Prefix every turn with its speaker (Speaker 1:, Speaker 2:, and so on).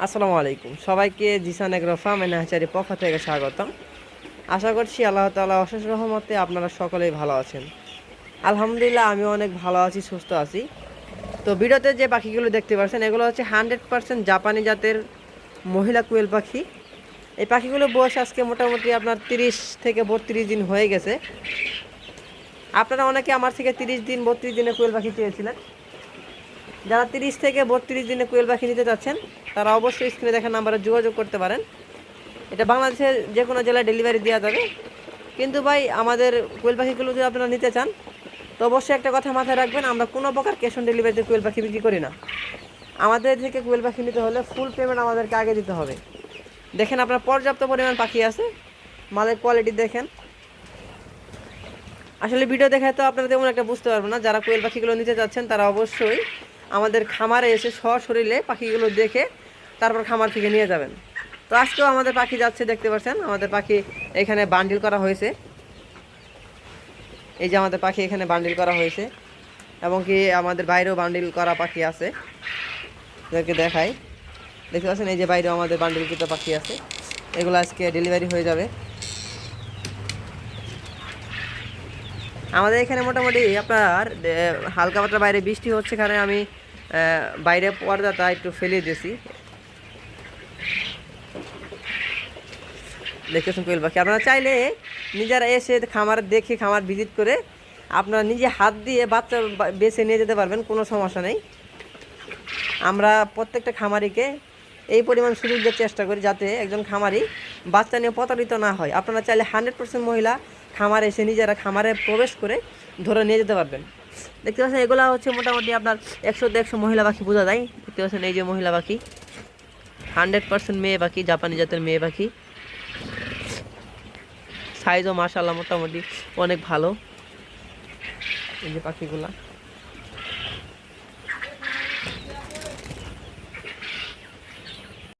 Speaker 1: আসসালামু আলাইকুম। সবাইকে Jisan agro farm and hatchery পক্ষ থেকে স্বাগতম। আশা করছি আল্লাহ তাআলা অশেষ রহমতে আপনারা সকলেই ভালো আছেন। আলহামদুলিল্লাহ, আমি অনেক ভালো আছি, সুস্থ আছি। তো ভিডিওতে যে পাখিগুলো দেখতে পাচ্ছেন, এগুলো হচ্ছে হান্ড্রেড পার্সেন্ট জাপানি জাতের মহিলা কুয়েল পাখি। এই পাখিগুলো বয়স আজকে মোটামুটি আপনার তিরিশ থেকে বত্রিশ দিন হয়ে গেছে। আপনারা অনেকে আমার থেকে তিরিশ দিন, বত্রিশ দিনে কুয়েল পাখি চেয়েছিলেন। যারা তিরিশ থেকে বত্রিশ দিনে কোয়েল পাখি নিতে চাচ্ছেন, তারা অবশ্যই স্ক্রিনে দেখা নাম্বারে যোগাযোগ করতে পারেন। এটা বাংলাদেশের যে কোনো জেলায় ডেলিভারি দেওয়া যাবে। কিন্তু ভাই, আমাদের কোয়েল পাখিগুলো যদি আপনারা নিতে চান, তো অবশ্যই একটা কথা মাথায় রাখবেন, আমরা কোনো প্রকার ক্যাশ অন ডেলিভারিতে কোয়েল পাখি বিক্রি করি না। আমাদের থেকে কোয়েল পাখি নিতে হলে ফুল পেমেন্ট আমাদেরকে আগে দিতে হবে। দেখেন আপনার পর্যাপ্ত পরিমাণ পাখি আছে, মালের কোয়ালিটি দেখেন। আসলে ভিডিও দেখে তো আপনারা তেমন একটা বুঝতে পারবেন না, যারা কোয়েল পাখিগুলো নিতে চাচ্ছেন, তারা অবশ্যই আমাদের খামারে এসে সশরীরে পাখিগুলো দেখে তারপর খামার থেকে নিয়ে যাবেন। তো আজকেও আমাদের পাখি যাচ্ছে, দেখতে পাচ্ছেন? আমাদের পাখি এখানে বান্ডিল করা হয়েছে। এই যে আমাদের পাখি এখানে বান্ডিল করা হয়েছে এবং কি আমাদের বাইরেও বান্ডিল করা পাখি আছে। এদেরকে দেখাই। দেখতে পাচ্ছেন? এই যে বাইরেও আমাদের বান্ডিল বান্ডিলকৃত পাখি আছে। এগুলো আজকে ডেলিভারি হয়ে যাবে। আমাদের এখানে মোটামুটি আপনার হালকা পাতলা বাইরে বৃষ্টি হচ্ছে কারণে আমি বাইরে পর্দাটা একটু ফেলে দিয়েছি। দেখতেছেন কোয়েল পাখি আপনারা চাইলে নিজেরা এসে খামার দেখে, খামার ভিজিট করে আপনারা নিজে হাত দিয়ে বাচ্চা বেছে নিয়ে যেতে পারবেন, কোনো সমস্যা নেই। আমরা প্রত্যেকটা খামারিকে এই পরিমাণ সুযোগ দেওয়ার চেষ্টা করি যাতে একজন খামারি বাচ্চা নিয়ে প্রতারিত না হয়। আপনারা চাইলে হান্ড্রেড পার্সেন্ট মহিলা খামারে এসে নিজেরা খামারে প্রবেশ করে ধরে নিয়ে যেতে পারবেন। দেখতে পাচ্ছেন, এগুলো হচ্ছে মোটামুটি আপনার একশো দেড়শো মহিলা পাখি বোঝা যায়। দেখতে পাচ্ছেন, এই যে মহিলা পাখি, হান্ড্রেড পার্সেন্ট মেয়ে পাখি, জাপানি জাতের মেয়ে পাখি। সাইজও মাশাল্লাহ মোটামুটি অনেক ভালো। এই যে পাখিগুলা।